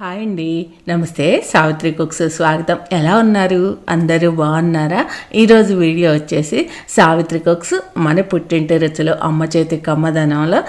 Hi అండి. నమస్తే Savitri cooks స్వాగతం. ఎలా ఉన్నారు? అందరూ బాగున్నారా? ఈరోజు వీడియో వచ్చేసి సావిత్రి కుక్స్ మన పుట్టింటి రుచులు అమ్మ చేతి కమ్మదనంలో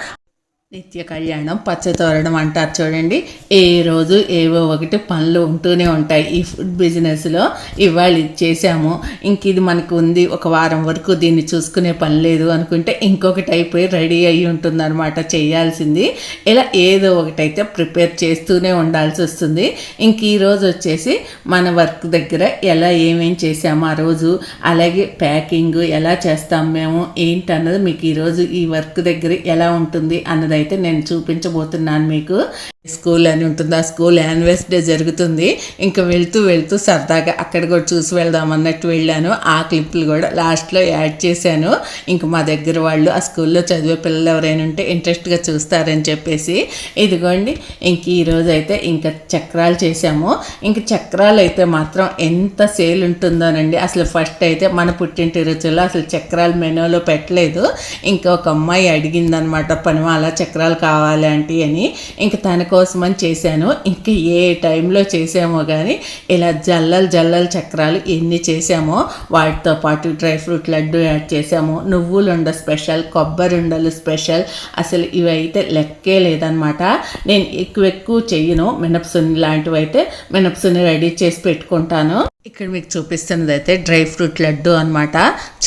నిత్య కళ్యాణం పచ్చతోరణం అంటారు చూడండి. ఏ రోజు ఏవో ఒకటి పనులు ఉంటూనే ఉంటాయి. ఈ ఫుడ్ బిజినెస్లో ఇవాళ ఇది చేసాము ఇంక ఇది మనకు ఉంది. ఒక వారం వరకు దీన్ని చూసుకునే పని లేదు అనుకుంటే ఇంకొకటి అయిపోయి రెడీ అయ్యి ఉంటుందన్నమాట. చేయాల్సింది. ఇలా ఏదో ఒకటైతే ప్రిపేర్ చేస్తూనే ఉండాల్సి వస్తుంది. ఇంక ఈ రోజు వచ్చేసి మన వర్క్ దగ్గర ఎలా ఏమేం చేసాము ఆ రోజు? అలాగే ప్యాకింగ్ ఎలా చేస్తాం మేము? ఏంటన్నది మీకు ఈరోజు ఈ వర్క్ దగ్గర ఎలా ఉంటుంది అయితే నేను చూపించబోతున్నాను మీకు. స్కూల్ అని ఉంటుంది. ఆ స్కూల్ యాన్యువల్స్ డే జరుగుతుంది. ఇంకా వెళ్తూ వెళ్తూ సరదాగా అక్కడ కూడా చూసి వెళ్దాం అన్నట్టు వెళ్ళాను. ఆ క్లిప్లు కూడా లాస్ట్లో యాడ్ చేశాను. ఇంకా మా దగ్గర వాళ్ళు ఆ స్కూల్లో చదివే పిల్లలు ఎవరైనా ఉంటే ఇంట్రెస్ట్గా చూస్తారని చెప్పేసి ఇదిగోండి ఇంక ఈరోజు అయితే ఇంకా చక్రాలు చేసాము ఇంక చక్రాలు అయితే మాత్రం ఎంత సేల్ ఉంటుందోనండి. అసలు ఫస్ట్ అయితే మన పుట్టింటి రుచుల్లో అసలు చక్రాలు మెనూలో పెట్టలేదు. ఇంకా ఒక అమ్మాయి అడిగిందనమాట పనిమాల చక్రాలు కావాలి అంటే అని. ఇంక తనకు కోసమని చేశాను. ఇంక ఏ టైంలో చేసామో కానీ ఇలా జల్లలు జల్లలు చక్రాలు ఎన్ని చేసామో వాటితో పాటు డ్రై ఫ్రూట్ లడ్డు యాడ్ చేసాము నువ్వులుండ స్పెషల్ కొబ్బరి ఉండలు స్పెషల్ అసలు ఇవైతే లెక్కే లేదనమాట. నేను ఎక్కువ ఎక్కువ చెయ్యను. మినపసున్ని లాంటివి అయితే మినపసున్ని రెడీ చేసి పెట్టుకుంటాను. ఇక్కడ మీకు చూపిస్తున్నది అయితే డ్రై ఫ్రూట్ లడ్డు అనమాట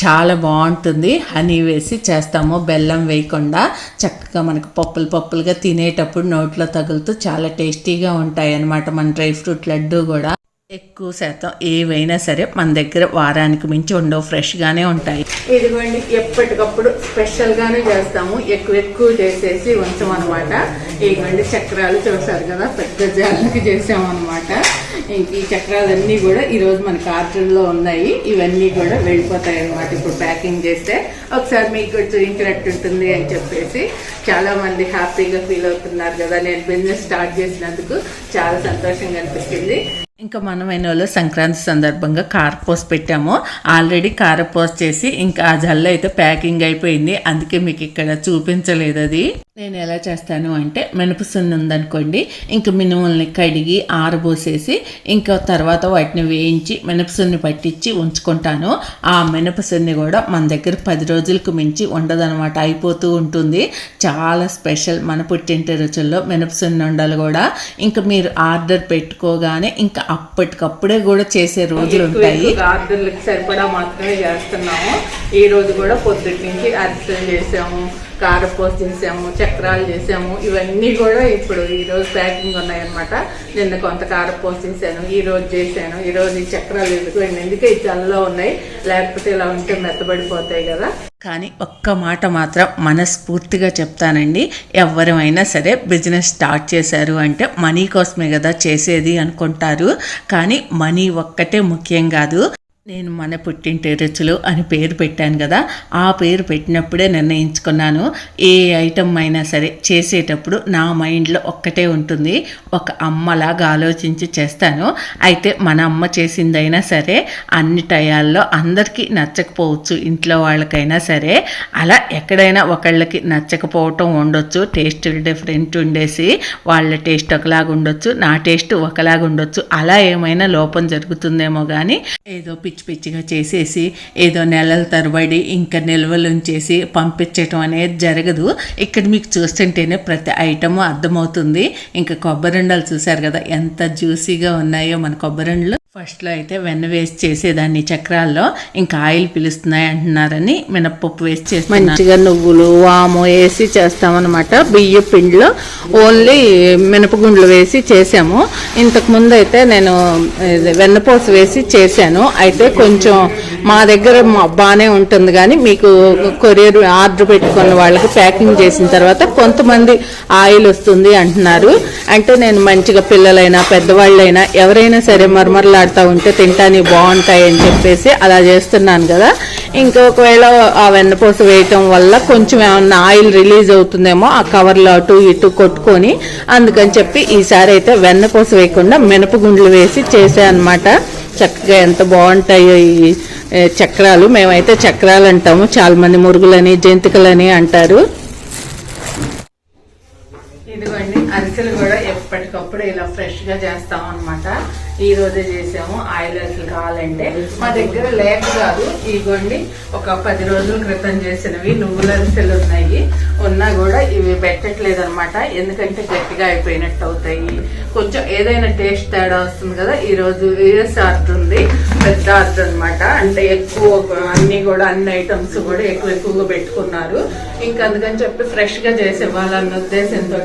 చాలా బాగుంటుంది. హనీ వేసి చేస్తాము. బెల్లం వేయకుండా చక్కగా మనకు పప్పులు పప్పులుగా తినేటప్పుడు నోట్లో తగులుతూ చాలా టేస్టీగా ఉంటాయి అన్నమాట మన డ్రై ఫ్రూట్ లడ్డు కూడా. ఎక్కువ శాతం ఏవైనా సరే మన దగ్గర వారానికి మించి ఉండవు. ఫ్రెష్గానే ఉంటాయి. ఇదిగోండి ఎప్పటికప్పుడు స్పెషల్గానే చేస్తాము. ఎక్కువ ఎక్కువ చేసేసి ఉంచమన్నమాట. ఇదిగోండి చక్రాలు చూసారు కదా? పెద్ద జాలకి చేసామన్నమాట. ఇంక ఈ చక్రాలన్నీ కూడా ఈరోజు మన కార్టూన్లో ఉన్నాయి. ఇవన్నీ కూడా వెళ్ళిపోతాయి అన్నమాట ఇప్పుడు ప్యాకింగ్ చేస్తే ఒకసారి మీకు కూడా చూపించినట్టు ఉంటుంది అని చెప్పేసి చాలా మంది హ్యాపీగా ఫీల్ అవుతున్నారు కదా. నేను బిజినెస్ స్టార్ట్ చేసినందుకు చాలా సంతోషంగా అనిపిస్తుంది. ఇంకా మనం ఎన్నోలో సంక్రాంతి సందర్భంగా కారపోస్ పెట్టాము. ఆల్రెడీ కారపోస్ చేసి ఇంకా ఆ జల్ల అయితే ప్యాకింగ్ అయిపోయింది. అందుకే మీకు ఇక్కడ చూపించలేదు అది. నేను ఎలా చేస్తాను అంటే మినపసున్ను ఉందనుకోండి ఇంకా మినుముల్ని కడిగి ఆరబోసేసి ఇంకా తర్వాత వాటిని వేయించి మినపసున్ని పట్టించి ఉంచుకుంటాను. ఆ మినపసున్ని కూడా మన దగ్గర పది రోజులకు మించి ఉండదనమాట అయిపోతూ ఉంటుంది. చాలా స్పెషల్ మన పుట్టింటి రుచుల్లో మినపసున్ని ఉండాలి కూడా. ఇంకా మీరు ఆర్డర్ పెట్టుకోగానే ఇంకా అప్పటికప్పుడే కూడా చేసే రోజులు ఉంటాయి. సరిపడా మాత్రమే చేస్తున్నాము. ఈ రోజు కూడా పొద్దుటి నుంచి అరిసెలు చేసాము. కారపోస్ చేసాము చక్రాలు చేసాము ఇవన్నీ కూడా ఇప్పుడు ఈ రోజు ప్యాకింగ్ ఉన్నాయన్నమాట. నిన్న కొంత కారపోస్ చేశాను ఈ రోజు చేశాను ఈ రోజు ఈ చక్రాలు ఎందుకు ఎందుకే ఈ చల్లలో ఉన్నాయి లేకపోతే ఇలా ఉంటే మెత్తబడిపోతాయి కదా. కానీ ఒక్క మాట మాత్రం మనస్ఫూర్తిగా చెప్తానండి ఎవరైనా సరే బిజినెస్ స్టార్ట్ చేశారు అంటే మనీ కోసమే కదా చేసేది అనుకుంటారు కానీ మనీ ఒక్కటే ముఖ్యం కాదు. నేను మన పుట్టింటి రుచులు అని పేరు పెట్టాను కదా ఆ పేరు పెట్టినప్పుడే నిర్ణయించుకున్నాను. ఏ ఐటమ్ అయినా సరే చేసేటప్పుడు నా మైండ్లో ఒక్కటే ఉంటుంది. ఒక అమ్మలాగా ఆలోచించి చేస్తాను. అయితే మన అమ్మ చేసిందైనా సరే అన్ని టయాల్లో అందరికీ నచ్చకపోవచ్చు ఇంట్లో వాళ్ళకైనా సరే. అలా ఎక్కడైనా ఒకళ్ళకి నచ్చకపోవటం ఉండొచ్చు టేస్ట్ డిఫరెంట్ ఉండేసి వాళ్ళ టేస్ట్ ఒకలాగా ఉండొచ్చు నా టేస్ట్ ఒకలాగా ఉండొచ్చు అలా ఏమైనా లోపం జరుగుతుందేమో కానీ ఏదో పిక్ పిచ్చి పిచ్చిగా చేసేసి ఏదో నెలల తరబడి ఇంకా నిల్వలు ఉంచేసి పంపించటం అనేది జరగదు. ఇక్కడ మీకు చూస్తుంటేనే ప్రతి ఐటము అర్థమవుతుంది. ఇంకా కొబ్బరిండలు చూశారు కదా ఎంత జ్యూసీగా ఉన్నాయో మన కొబ్బరిండలు ఫస్ట్లో అయితే వెన్న వేసి చేసేదాన్ని చక్రాల్లో. ఇంకా ఆయిల్ పిలుస్తున్నాయి అంటున్నారని మినప్పప్పు వేసి చేసి మంచిగా నువ్వులు వాము వేసి చేస్తామన్నమాట. బియ్య పిండిలో ఓన్లీ మినపగుండ్లు వేసి చేసాము. ఇంతకు ముందు అయితే నేను వెన్నపోసు వేసి చేశాను. అయితే కొంచెం మా దగ్గర బాగానే ఉంటుంది కానీ మీకు కొరియర్ ఆర్డర్ పెట్టుకున్న వాళ్ళకి ప్యాకింగ్ చేసిన తర్వాత కొంతమంది ఆయిల్ వస్తుంది అంటున్నారు. అంటే నేను మంచిగా పిల్లలైనా పెద్దవాళ్ళైనా ఎవరైనా సరే మరమరలాడుతూ ఉంటే తింటానికి బాగుంటాయి అని చెప్పేసి అలా చేస్తున్నాను కదా. ఇంకొకవేళ ఆ వెన్నపూస వేయటం వల్ల కొంచెం ఏమన్నా ఆయిల్ రిలీజ్ అవుతుందేమో ఆ కవర్లో అటు ఇటు కొట్టుకొని అందుకని చెప్పి ఈసారి అయితే వెన్నపూస వేయకుండా మినపగుండ్లు వేసి చేసా అనమాట చక్కగా ఎంత బాగుంటాయో ఈ చక్రాలు. మేమైతే చక్రాలు అంటాము. చాలా మంది మురుగులని జంతికలని అంటారు. ఇదిగోండి అరిసెలు కూడా ఎప్పటికప్పుడు ఇలా ఫ్రెష్గా చేస్తాం అనమాట ఈ రోజే చేసాము. ఆయిల్ అసలు కావాలంటే మా దగ్గర లేక కాదు. ఇగోండి ఒక పది రోజుల క్రితం చేసినవి నువ్వుల అరిసెలు ఉన్నాయి. ఉన్నా కూడా ఇవి పెట్టట్లేదు అనమాట ఎందుకంటే గట్టిగా అయిపోయినట్టు అవుతాయి. కొంచెం ఏదైనా టేస్ట్ తేడా వస్తుంది కదా ఈ రోజు యూఎస్ ఆర్డర్ ఉంది? పెద్ద ఆర్ట్ అనమాట అంటే ఎక్కువ అన్ని కూడా అన్ని ఐటమ్స్ కూడా ఎక్కువ ఎక్కువగా పెట్టుకున్నారు. ఇంకా అందుకని చెప్పి ఫ్రెష్గా చేసి ఇవ్వాలన్న ఉద్దేశంతో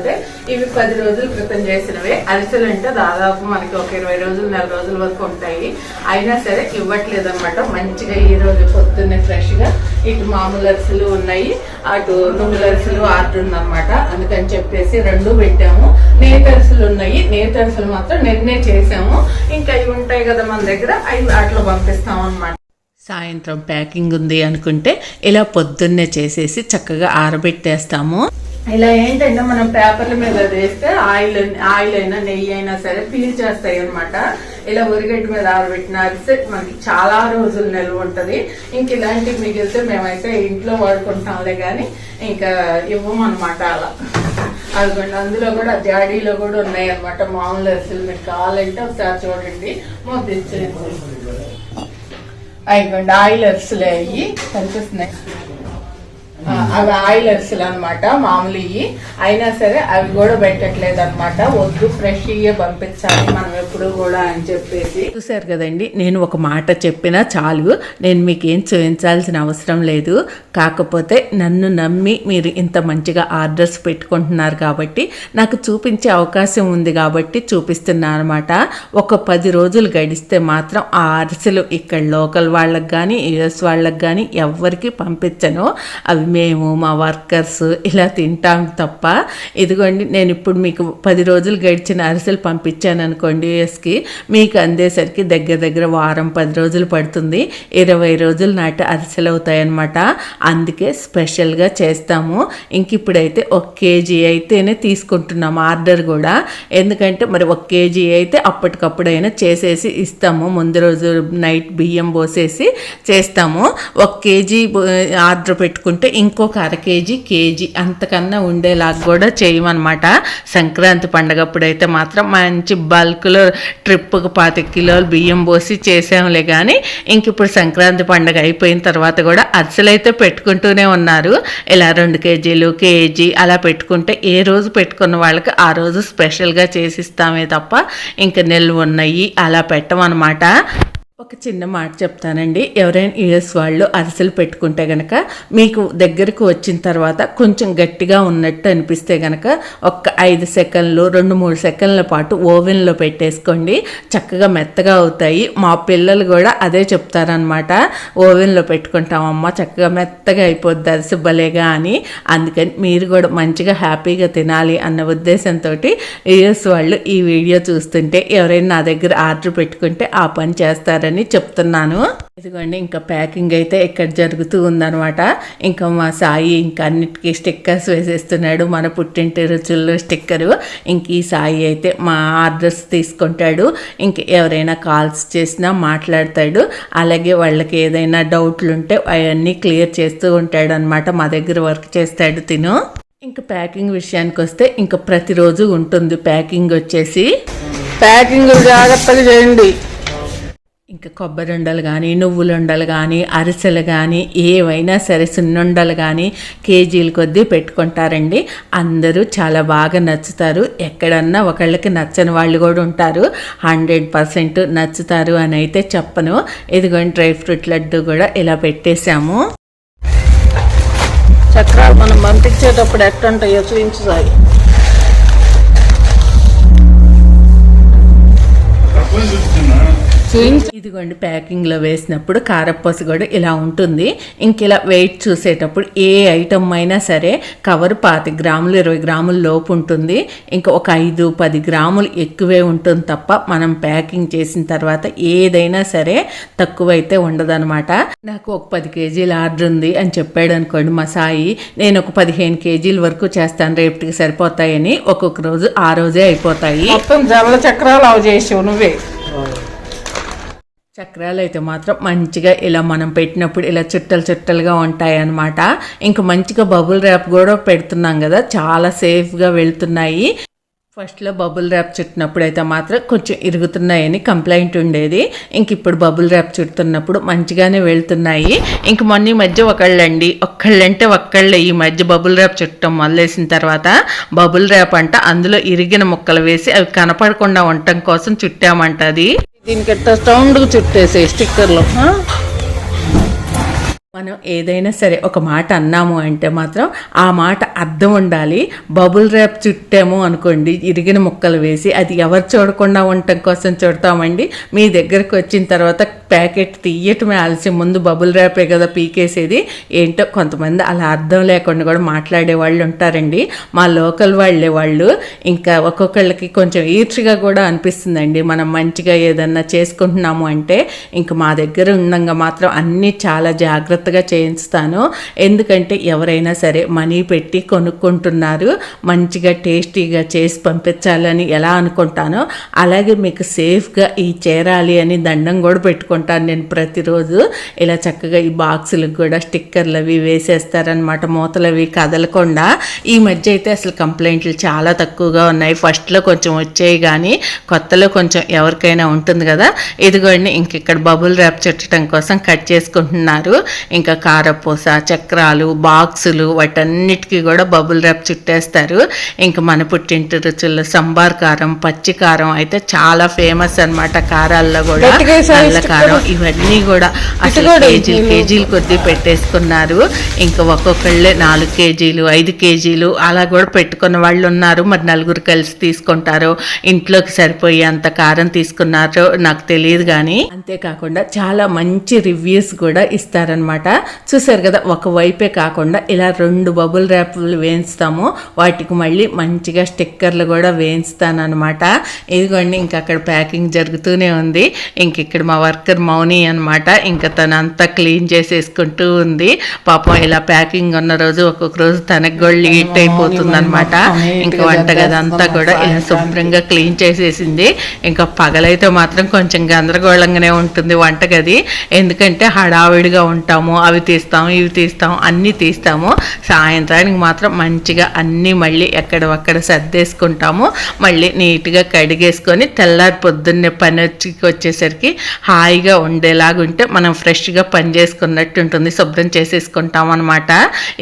ఇవి పది రోజుల క్రితం చేసినవి. అరిసెలు అంటే దాదాపు మనకి ఒక ఇరవై రోజులు నెల రోజుల వరకు ఉంటాయి. అయినా సరే ఇవ్వట్లేదు అనమాట మంచిగా ఈ రోజు పొద్దున్నే ఫ్రెష్గా ఇటు మామూలు అరిసెలు ఉన్నాయి. అటు నువ్వుల అరిసెలు ఆర్డర్ ఉందన్నమాట. అందుకని చెప్పేసి రెండు పెట్టాము. నేత ఉన్నాయి. నేత మాత్రం నిన్నే చేసాము. ఇంకా ఇవి ఉంటాయి కదా మన దగ్గర. అవి వాటిలో పంపిస్తాం అన్నమాట సాయంత్రం ప్యాకింగ్ ఉంది అనుకుంటే ఇలా పొద్దున్నే చేసేసి చక్కగా ఆరబెట్టేస్తాము. ఇలా ఏంటంటే మనం పేపర్ల మీద వేస్తే ఆయిల్ ఆయిల్ అయినా నెయ్యి అయినా సరే పీల్ చేస్తాయి అనమాట ఇలా ఉరిగడ్డ మీద ఆరబెట్టిన అరిసె మనకి చాలా రోజులు నిల్వ ఉంటది. ఇంక ఇలాంటివి మిగిలితే మేమైతే ఇంట్లో వాడుకుంటాంలే కానీ ఇంకా ఇవ్వమన్నమాట అలా. అదిగోండి అందులో కూడా జాడీలో కూడా ఉన్నాయి అనమాట మామూలు అరిసెలు. మీకు కావాలంటే ఒకసారి చూడండి. మొద్దు అయిపోండి ఆయిల్ అరిసెలే అయ్యి కనిపిస్తున్నాయి అవి ఆయిల్ అరిసెలు అనమాట మామూలు ఇవి అయినా సరే అవి కూడా పెట్టట్లేదు అనమాట వద్దు ఫ్రెష్ ఇయ్యే పంపించాలి మనం ఎప్పుడు కూడా అని చెప్పేసి. చూసారు కదండి నేను ఒక మాట చెప్పినా చాలు. నేను మీకు ఏం చూపించాల్సిన అవసరం లేదు. కాకపోతే నన్ను నమ్మి మీరు ఇంత మంచిగా ఆర్డర్స్ పెట్టుకుంటున్నారు కాబట్టి నాకు చూపించే అవకాశం ఉంది కాబట్టి చూపిస్తున్నాను అనమాట ఒక పది రోజులు గడిస్తే మాత్రం ఆ అరిసెలు ఇక్కడ లోకల్ వాళ్ళకి కానీ యుఎస్ వాళ్ళకి కానీ ఎవరికి పంపించను. అవి మేము మా వర్కర్స్ ఇలా తింటాం తప్ప ఇదిగోండి నేను ఇప్పుడు మీకు పది రోజులు గడిచిన అరిసెలు పంపించాను అనుకోండి ఎస్కి మీకు అందేసరికి దగ్గర దగ్గర వారం పది రోజులు పడుతుంది. ఇరవై రోజులు నాటి అరిసెలు అవుతాయన్నమాట. అందుకే స్పెషల్గా చేస్తాము. ఇంక ఇప్పుడైతే ఒక కేజీ అయితేనే తీసుకుంటున్నాము ఆర్డర్ కూడా. ఎందుకంటే మరి ఒక కేజీ అయితే అప్పటికప్పుడైనా చేసేసి ఇస్తాము. ముందు రోజు నైట్ బియ్యం పోసేసి చేస్తాము. ఒక కేజీ ఆర్డర్ పెట్టుకుంటే ఇంకొక అర కేజీ కేజీ అంతకన్నా ఉండేలాగా కూడా చేయమన్నమాట. సంక్రాంతి పండగప్పుడు అయితే మాత్రం మంచి బల్క్లో ట్రిప్కి పాతి కిలోలు బియ్యం పోసి చేసాంలే కానీ ఇంక ఇప్పుడు సంక్రాంతి పండగ అయిపోయిన తర్వాత కూడా అరిసెలు అయితే పెట్టుకుంటూనే ఉన్నారు. ఇలా రెండు కేజీలు కేజీ అలా పెట్టుకుంటే ఏ రోజు పెట్టుకున్న వాళ్ళకి ఆ రోజు స్పెషల్గా చేసిస్తామే తప్ప ఇంకా నిల్వ ఉన్నాయి అలా పెట్టమన్నమాట. ఒక చిన్న మాట చెప్తానండి. ఎవరైనా యుఎస్ వాళ్ళు అరిసెలు పెట్టుకుంటే గనక మీకు దగ్గరకు వచ్చిన తర్వాత కొంచెం గట్టిగా ఉన్నట్టు అనిపిస్తే గనక ఒక్క ఐదు సెకండ్లు రెండు మూడు సెకండ్ల పాటు ఓవెన్లో పెట్టేసుకోండి. చక్కగా మెత్తగా అవుతాయి. మా పిల్లలు కూడా అదే చెప్తారనమాట ఓవెన్లో పెట్టుకుంటామమ్మ చక్కగా మెత్తగా అయిపోద్ది అరిసె భలేగా అని అందుకని మీరు కూడా మంచిగా హ్యాపీగా తినాలి అన్న ఉద్దేశంతో యుఎస్ వాళ్ళు ఈ వీడియో చూస్తుంటే ఎవరైనా నా దగ్గర ఆర్డర్ పెట్టుకుంటే ఆ పని చేస్తారని చెప్తున్నాను. ఇదిగోండి ఇంకా ప్యాకింగ్ అయితే ఇక్కడ జరుగుతూ ఉందన్నమాట. ఇంకా మా సాయి ఇంకా అన్నిటికీ స్టిక్కర్స్ వేసేస్తున్నాడు. మన పుట్టింటి రుచుల్లో స్టిక్కరు. ఇంక ఈ సాయి అయితే మా ఆర్డర్స్ తీసుకుంటాడు. ఇంక ఎవరైనా కాల్స్ చేసినా మాట్లాడతాడు. అలాగే వాళ్ళకి ఏదైనా డౌట్లు ఉంటే అవన్నీ క్లియర్ చేస్తూ ఉంటాడు అనమాట మా దగ్గర వర్క్ చేస్తాడు తిను. ఇంకా ప్యాకింగ్ విషయానికి వస్తే ఇంకా ప్రతిరోజు ఉంటుంది ప్యాకింగ్ వచ్చేసి. ప్యాకింగ్ జాగ్రత్తగా చేయండి. ఇంకా కొబ్బరి ఉండలు కానీ నువ్వులుండలు కానీ అరిసెలు కానీ ఏవైనా సరే సున్నుండలు కానీ కేజీల కొద్దీ పెట్టుకుంటారండి. అందరూ చాలా బాగా నచ్చుతారు. ఎక్కడన్నా ఒకళ్ళకి నచ్చని వాళ్ళు కూడా ఉంటారు. హండ్రెడ్ పర్సెంట్ నచ్చుతారు అని అయితే చెప్పను. ఇదిగోండి డ్రై ఫ్రూట్ లడ్డు కూడా ఇలా పెట్టేశాము. చక్రాలు మనం పంపించేటప్పుడు ఎట్టుంటాయో చూపించాలి ఇదిగోండి ప్యాకింగ్లో వేసినప్పుడు కారప్పొస కూడా ఇలా ఉంటుంది. ఇంక ఇలా వెయిట్ చూసేటప్పుడు ఏ ఐటమ్ అయినా సరే కవర్ పాతి గ్రాములు ఇరవై గ్రాముల లోపు ఉంటుంది. ఇంకా ఒక ఐదు పది గ్రాములు ఎక్కువే ఉంటుంది తప్ప మనం ప్యాకింగ్ చేసిన తర్వాత ఏదైనా సరే తక్కువైతే ఉండదన్నమాట. నాకు ఒక పది కేజీల ఆర్డర్ ఉంది అని చెప్పాడు అనుకోండి మా సాయి. నేను ఒక పదిహేను కేజీల వరకు చేస్తాను రేపటికి సరిపోతాయని ఒక్కొక్క రోజు ఆ రోజే అయిపోతాయి. మొత్తం జల్ల చక్రాలు అవి చేసావు నువ్వే. చక్రాలు అయితే మాత్రం మంచిగా ఇలా మనం పెట్టినప్పుడు ఇలా చుట్టలు చుట్టలుగా ఉంటాయి అన్నమాట ఇంకా మంచిగా బబుల్ ర్యాప్ కూడా పెడుతున్నాం కదా చాలా సేఫ్గా వెళ్తున్నాయి. ఫస్ట్లో బబుల్ ర్యాప్ చుట్టినప్పుడు అయితే మాత్రం కొంచెం ఇరుగుతున్నాయని కంప్లైంట్ ఉండేది. ఇంక ఇప్పుడు బబుల్ ర్యాప్ చుడుతున్నప్పుడు మంచిగానే వెళ్తున్నాయి. ఇంక మొన్న ఈ మధ్య ఒకళ్ళండి ఒక్కళ్ళంటే ఒక్కళ్ళే ఈ మధ్య బబుల్ ర్యాప్ చుట్టడం మొదలేసిన తర్వాత బబుల్ ర్యాప్ అంట అందులో ఇరిగిన ముక్కలు వేసి అవి కనపడకుండా ఉండటం కోసం చుట్టామంట అది దీనికి సౌండ్ చుట్టేసే స్టిక్కర్లు మనం ఏదైనా సరే ఒక మాట అన్నాము అంటే మాత్రం ఆ మాట అర్థం ఉండాలి. బబుల్ ర్యాప్ చుట్టాము అనుకోండి ఇరిగిన ముక్కలు వేసి అది ఎవరు చూడకుండా ఉండటం కోసం చుడతామండి. మీ దగ్గరకు వచ్చిన తర్వాత ప్యాకెట్ తీయటమే ఆలస్యం. ముందు బబుల్ ర్యాపే కదా పీకేసేది. ఏంటో కొంతమంది అలా అర్థం లేకుండా కూడా మాట్లాడే వాళ్ళు ఉంటారండి. మా లోకల్ వాళ్ళే వాళ్ళు. ఇంకా ఒక్కొక్కళ్ళకి కొంచెం ఈర్చిగా కూడా అనిపిస్తుందండి. మనం మంచిగా ఏదన్నా చేసుకుంటున్నాము అంటే ఇంక మా దగ్గర ఉండగా మాత్రం అన్నీ చాలా జాగ్రత్తగా చేయిస్తాను. ఎందుకంటే ఎవరైనా సరే మనీ పెట్టి కొనుక్కుంటున్నారు. మంచిగా టేస్టీగా చేసి పంపించాలని ఎలా అనుకుంటానో అలాగే మీకు సేఫ్గా ఈ చేరాలి అని దండం కూడా పెట్టుకుంటాను. నేను ప్రతిరోజు. ఇలా చక్కగా ఈ బాక్సులకు కూడా స్టిక్కర్లు అవి వేసేస్తారనమాట మూతలు అవి కదలకుండా. ఈ మధ్య అయితే అసలు కంప్లైంట్లు చాలా తక్కువగా ఉన్నాయి. ఫస్ట్లో కొంచెం వచ్చాయి కానీ కొత్తలో కొంచెం ఎవరికైనా ఉంటుంది కదా. ఇదిగోండి ఇంక ఇక్కడ బబుల్ ర్యాప్ చుట్టడం కోసం కట్ చేసుకుంటున్నారు. ఇంకా కారపూస చక్రాలు బాక్సులు వాటన్నిటికీ కూడా బబుల్ ర్యాప్ చుట్టేస్తారు. ఇంకా మన పుట్టింటి రుచుల్లో సంబార్ కారం పచ్చి కారం అయితే చాలా ఫేమస్ అన్నమాట కారాల్లో కూడా. నల్ల కారం. ఇవన్నీ కూడా అసలు కేజీలు కేజీలు కొద్దీ పెట్టేసుకున్నారు. ఇంకా ఒక్కొక్కళ్ళే నాలుగు కేజీలు ఐదు కేజీలు అలా కూడా పెట్టుకున్న వాళ్ళు ఉన్నారు. మరి నలుగురు కలిసి తీసుకుంటారు. ఇంట్లోకి సరిపోయే అంత కారం తీసుకున్నారో నాకు తెలియదు కానీ అంతేకాకుండా చాలా మంచి రివ్యూస్ కూడా ఇస్తారనమాట చూసారు కదా ఒక వైపే కాకుండా ఇలా రెండు బబుల్ ర్యాప్లు వేయిస్తాము. వాటికి మళ్ళీ మంచిగా స్టిక్కర్లు కూడా వేయిస్తానమాట ఇదిగోండి ఇంక అక్కడ ప్యాకింగ్ జరుగుతూనే ఉంది. ఇంక ఇక్కడ మా వర్కర్ మౌని అనమాట ఇంకా తనంతా క్లీన్ చేసేసుకుంటూ ఉంది. పాపం ఇలా ప్యాకింగ్ ఉన్న రోజు ఒక్కొక్క రోజు తనకు కూడా లేట్ అయిపోతుంది అనమాట ఇంకా వంటగది అంతా కూడా ఇలా శుభ్రంగా క్లీన్ చేసేసింది. ఇంకా పగలైతే మాత్రం కొంచెం గందరగోళంగానే ఉంటుంది వంటగది. ఎందుకంటే హడావిడిగా ఉంటాము. అవి తీస్తాము ఇవి తీస్తాము అన్నీ తీస్తాము. సాయంత్రానికి మాత్రం మంచిగా అన్నీ మళ్ళీ ఎక్కడవక్కడ సర్దేసుకుంటాము. మళ్ళీ నీట్గా కడిగేసుకొని తెల్లారి పొద్దున్నే పని వచ్చి వచ్చేసరికి హాయిగా ఉండేలాగుంటే మనం ఫ్రెష్గా పని చేసుకున్నట్టు ఉంటుంది. శుభ్రం చేసేసుకుంటాం అనమాట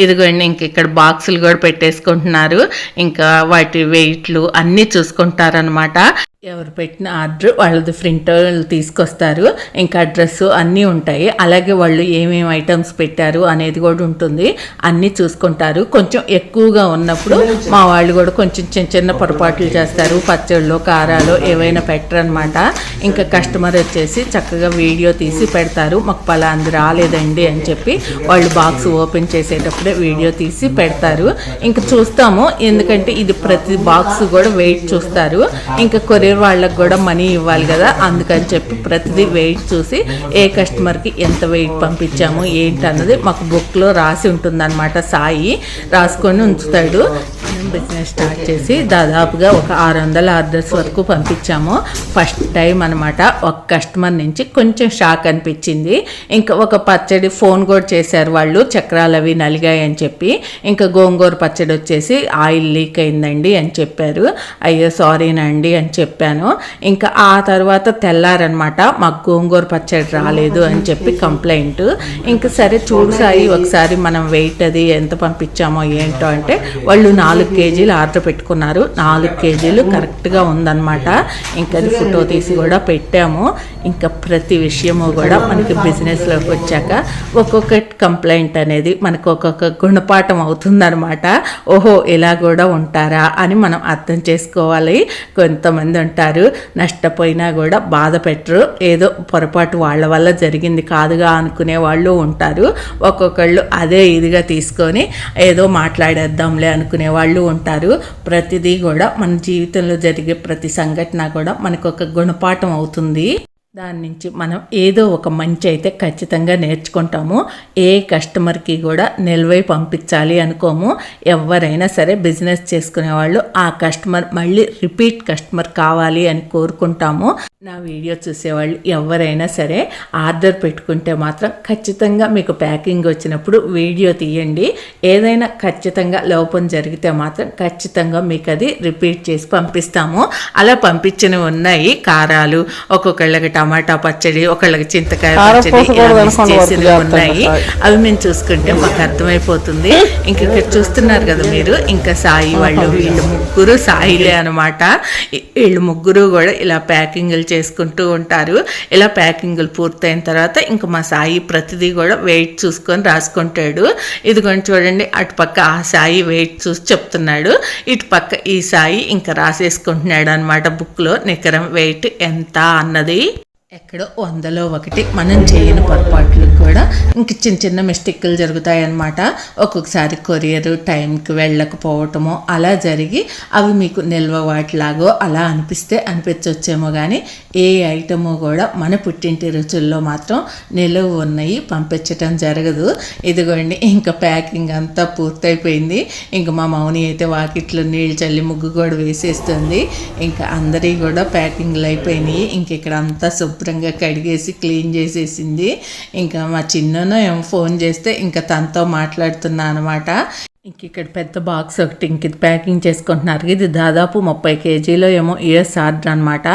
ఇదిగోండి ఇంక ఇక్కడ బాక్సులు కూడా పెట్టేసుకుంటున్నారు. ఇంకా వాటి వెయిట్లు అన్నీ చూసుకుంటారనమాట ఎవరు పెట్టిన ఆర్డర్ వాళ్ళది ప్రింట్ తీసుకొస్తారు. ఇంకా అడ్రస్ అన్నీ ఉంటాయి. అలాగే వాళ్ళు ఏమేమి ఐటమ్స్ పెట్టారు అనేది కూడా ఉంటుంది. అన్నీ చూసుకుంటారు. కొంచెం ఎక్కువగా ఉన్నప్పుడు మా వాళ్ళు కూడా కొంచెం చిన్న చిన్న పొరపాట్లు చేస్తారు. పచ్చళ్ళు కారాలు ఏవైనా పెట్టరనమాట ఇంకా కస్టమర్ వచ్చేసి చక్కగా వీడియో తీసి పెడతారు. మాకు పలాంది రాలేదండి అని చెప్పి వాళ్ళు బాక్స్ ఓపెన్ చేసేటప్పుడే వీడియో తీసి పెడతారు. ఇంకా చూస్తాము. ఎందుకంటే ఇది ప్రతి బాక్స్ కూడా వెయిట్ చూస్తారు. ఇంకా కొరియర్ వాళ్ళకి కూడా మనీ ఇవ్వాలి కదా అందుకని చెప్పి ప్రతిదీ వెయిట్ చూసి ఏ కస్టమర్కి ఎంత వెయిట్ పంపించాము ఏంటన్నది మాకు బుక్లో రాసి ఉంటుందన్నమాట. సాయి రాసుకొని ఉంచుతాడు. బిజినెస్ స్టార్ట్ చేసి దాదాపుగా ఒక ఆరు వందల ఆర్డర్స్ వరకు పంపించాము. ఫస్ట్ టైం అనమాట ఒక కస్టమర్ నుంచి కొంచెం షాక్ అనిపించింది. ఇంకా ఒక పచ్చడి ఫోన్ కూడా చేశారు వాళ్ళు. చక్రాలు అవి నలిగాయి అని చెప్పి. ఇంకా గోంగూర పచ్చడి వచ్చేసి ఆయిల్ లీక్ అయిందండి అని చెప్పారు. అయ్యో సారీనండి అని చెప్పాను. ఇంకా ఆ తర్వాత తెల్లారనమాట మాకు గోంగూర పచ్చడి రాలేదు అని చెప్పి కంప్లైంట్ ఇంకా సరే చూడు సాయి ఒకసారి మనం వెయిట్ అది ఎంత పంపించామో ఏంటో అంటే వాళ్ళు నాలుగు కేజీలు ఆర్డర్ పెట్టుకున్నారు. నాలుగు కేజీలు కరెక్ట్గా ఉందన్నమాట. ఇంకా అది ఫోటో తీసి కూడా పెట్టాము. ఇంకా ప్రతి విషయము కూడా మనకి బిజినెస్లోకి వచ్చాక ఒక్కొక్క కంప్లైంట్ అనేది మనకు ఒక్కొక్క గుణపాఠం అవుతుందన్నమాట. ఓహో ఇలా కూడా ఉంటారా అని మనం అర్థం చేసుకోవాలి. కొంతమంది ఉంటారు నష్టపోయినా కూడా బాధ పెట్టరు. ఏదో పొరపాటు వాళ్ళ వల్ల జరిగింది కాదుగా అనుకునే వాళ్ళు ఉంటారు. ఒక్కొక్కళ్ళు అదే ఇదిగా తీసుకొని ఏదో మాట్లాడేద్దాంలే అనుకునే వాళ్ళు ఉంటారు. ప్రతిదీ కూడా మన జీవితంలో జరిగే ప్రతి సంఘటన కూడా మనకు ఒక గుణపాఠం అవుతుంది. దాని నుంచి మనం ఏదో ఒక మంచి అయితే ఖచ్చితంగా నేర్చుకుంటాము. ఏ కస్టమర్కి కూడా నిల్వై పంపించాలి అనుకోము. ఎవరైనా సరే బిజినెస్ చేసుకునే వాళ్ళు ఆ కస్టమర్ మళ్ళీ రిపీట్ కస్టమర్ కావాలి అని కోరుకుంటాము. నా వీడియో చూసేవాళ్ళు ఎవరైనా సరే ఆర్డర్ పెట్టుకుంటే మాత్రం ఖచ్చితంగా మీకు ప్యాకింగ్ వచ్చినప్పుడు వీడియో తీయండి. ఏదైనా ఖచ్చితంగా లోపం జరిగితే మాత్రం ఖచ్చితంగా మీకు అది రిపీట్ చేసి పంపిస్తాము. అలా పంపించినవి ఉన్నాయి కారాలు ఒక్కొక్కళ్ళకి టమాటా పచ్చడి ఒకళ్ళకి చింతకాయ పచ్చడి చేసినవి ఉన్నాయి. అవి మేము చూసుకుంటే మాకు అర్థమైపోతుంది. ఇంక ఇక్కడ చూస్తున్నారు కదా మీరు ఇంకా సాయి వాళ్ళు వీళ్ళు ముగ్గురు సాయిలే అనమాట వీళ్ళు ముగ్గురు కూడా ఇలా ప్యాకింగ్లు చేసుకుంటూ ఉంటారు. ఇలా ప్యాకింగ్లు పూర్తయిన తర్వాత ఇంకా మా సాయి ప్రతిదీ కూడా వెయిట్ చూసుకొని రాసుకుంటాడు. ఇదిగోండి చూడండి అటు పక్క ఆ సాయి వెయిట్ చూసి చెప్తున్నాడు. ఇటు పక్క ఈ సాయి ఇంకా రాసేసుకుంటున్నాడు అనమాట బుక్లో. నికరం వెయిట్ ఎంత అన్నది. ఎక్కడో వందలో ఒకటి మనం చేయని పొరపాట్లు కూడా ఇంక చిన్న చిన్న మిస్టేక్లు జరుగుతాయి అన్నమాట ఒక్కొక్కసారి కొరియర్ టైంకి వెళ్ళకపోవటమో అలా జరిగి అవి మీకు నిల్వ వాటిలాగో అలా అనిపిస్తే అనిపించవచ్చేమో కానీ ఏ ఐటము కూడా మన పుట్టింటి రుచుల్లో మాత్రం నిల్వ ఉన్నాయి పంపించటం జరగదు. ఇదిగోండి ఇంకా ప్యాకింగ్ అంతా పూర్తయిపోయింది. ఇంకా మా మౌని అయితే వాకిట్లో నీళ్ళు చల్లి ముగ్గు కూడా వేసేస్తుంది. ఇంకా అందరి కూడా ప్యాకింగ్లు అయిపోయినాయి. ఇంక ఇక్కడ అంతా శుభ్రంగా కడిగేసి క్లీన్ చేసేసింది. ఇంకా మా చిన్నను ఏమో ఫోన్ చేస్తే ఇంకా తనతో మాట్లాడుతున్నా అనమాట ఇంక ఇక్కడ పెద్ద బాక్స్ ఒకటి ఇంక ఇది ప్యాకింగ్ చేసుకుంటున్నారు. ఇది దాదాపు ముప్పై కేజీలో ఏమో ఇయర్స్ ఆర్డర్ అనమాట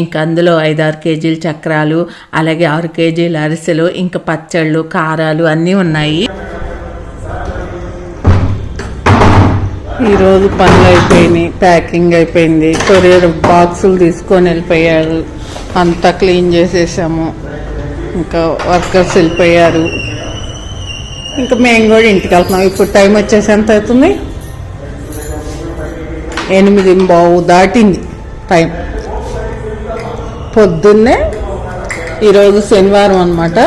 ఇంకా అందులో ఐదారు కేజీలు చక్రాలు అలాగే ఆరు కేజీలు అరిసెలు ఇంకా పచ్చళ్ళు కారాలు అన్నీ ఉన్నాయి. ఈరోజు పనులు అయిపోయినాయి ప్యాకింగ్ అయిపోయింది. కొరియర్ బాక్సులు తీసుకొని వెళ్ళిపోయారు. అంతా క్లీన్ చేసేసాము. ఇంకా వర్కర్స్ వెళ్ళిపోయారు. ఇంకా మేము కూడా ఇంటికి వెళ్తున్నాం. ఇప్పుడు టైం వచ్చేసి ఎంత అవుతుంది? ఎనిమిది బావు దాటింది టైం. పొద్దున్నే ఈరోజు శనివారం అనమాట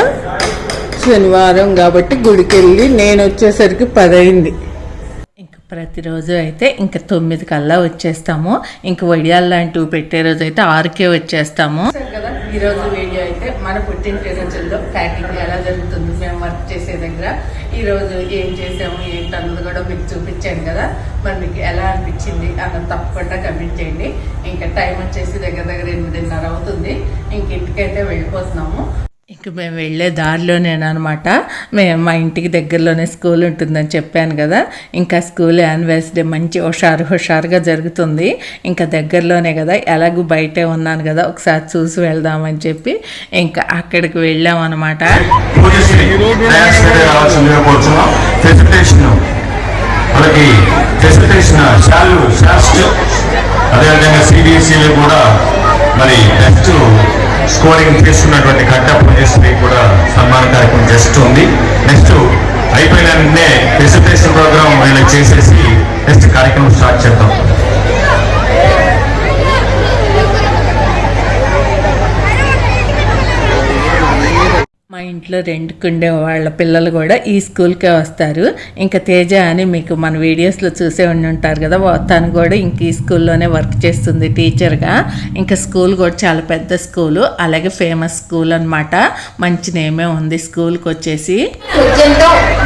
శనివారం కాబట్టి గుడికి వెళ్ళి నేను వచ్చేసరికి పది అయింది ప్రతిరోజు అయితే ఇంకా తొమ్మిది కల్లా వచ్చేస్తాము. ఇంకా వడియాలు లాంటివి పెట్టే రోజు అయితే ఆరుకే వచ్చేస్తాము. కదా ఈరోజు వీడియో అయితే మన పుట్టింటి రోజుల్లో ప్యాకింగ్ ఎలా జరుగుతుంది మేము వర్క్ చేసే దగ్గర. ఈరోజు ఏం చేసాము ఏంటి అన్నది కూడా మీకు చూపించాను కదా. మరి మీకు ఎలా అనిపించింది అన్నది తప్పకుండా కమెంట్ చేయండి. ఇంకా టైం వచ్చేసి దగ్గర దగ్గర ఎనిమిదిన్నర అవుతుంది. ఇంక ఇంటికైతే వెళ్ళిపోతున్నాము. ఇంక మేము వెళ్ళే దారిలోనేనమాట మేము మా ఇంటికి దగ్గరలోనే స్కూల్ ఉంటుందని చెప్పాను కదా. ఇంకా స్కూల్ యానివర్సరీ మంచి హుషారు హుషారుగా జరుగుతుంది. ఇంకా దగ్గరలోనే కదా. ఎలాగూ బయటే ఉన్నాను కదా. ఒకసారి చూసి వెళ్దామని చెప్పి ఇంకా అక్కడికి వెళ్ళామన్నమాట. అనమాట అదేవిధంగా సిబిఎస్ఈలో కూడా మరి టెస్ట్ స్కోరింగ్ తీసుకున్నటువంటి కట్ట పుణ్యశ్రీ కూడా సన్మాన కార్యక్రమం చేస్తుంది. నెక్స్ట్ అయిపోయిన ప్రెసెంటేషన్ ప్రోగ్రామ్ వీళ్ళకి చేసేసి నెక్స్ట్ కార్యక్రమం స్టార్ట్ చేద్దాం. మా ఇంట్లో రెండుకుండే వాళ్ళ పిల్లలు కూడా ఈ స్కూల్కే వస్తారు. ఇంకా తేజ అని మీకు మన వీడియోస్లో చూసే ఉండి ఉంటారు కదా తను కూడా ఇంక ఈ స్కూల్లోనే వర్క్ చేస్తుంది టీచర్గా. ఇంకా స్కూల్ కూడా చాలా పెద్ద స్కూలు అలాగే ఫేమస్ స్కూల్ అన్నమాట. మంచి నేమే ఉంది స్కూల్కి వచ్చేసి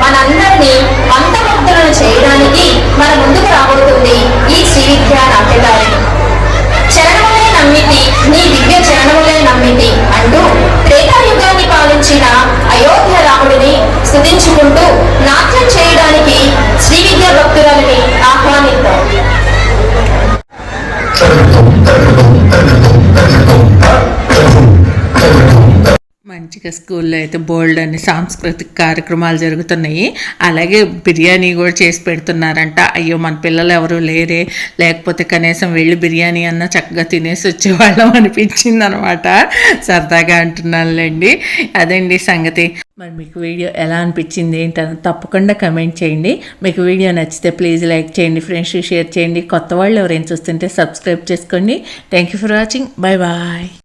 మనందరినీ చేయడానికి మన ముందుకు రాబోతుంది ఈ శ్రీ విద్యా నీ దివ్య చరణములే అంటూ త్రేతాయుగాన్ని పాలించిన అయోధ్య రాముడిని స్థుతించుకుంటూ నాట్యం చేయడానికి శ్రీ విద్యా భక్తురాలిని ఆహ్వానిద్దాం స్కూల్లో అయితే బోల్డ్ అని సాంస్కృతిక కార్యక్రమాలు జరుగుతున్నాయి. అలాగే బిర్యానీ కూడా చేసి పెడుతున్నారంట. అయ్యో మన పిల్లలు ఎవరు లేరే. లేకపోతే కనీసం వెళ్ళి బిర్యానీ అన్న చక్కగా తినేసి వచ్చేవాళ్ళం అనిపించింది అనమాట సరదాగా అంటున్నానులేండి. అదండి సంగతి. మరి మీకు వీడియో ఎలా అనిపించింది ఏంటని తప్పకుండా కమెంట్ చేయండి. మీకు వీడియో నచ్చితే ప్లీజ్ లైక్ చేయండి ఫ్రెండ్స్కి షేర్ చేయండి. కొత్త వాళ్ళు ఎవరైనా చూస్తుంటే సబ్స్క్రైబ్ చేసుకోండి. Thank you for watching bye bye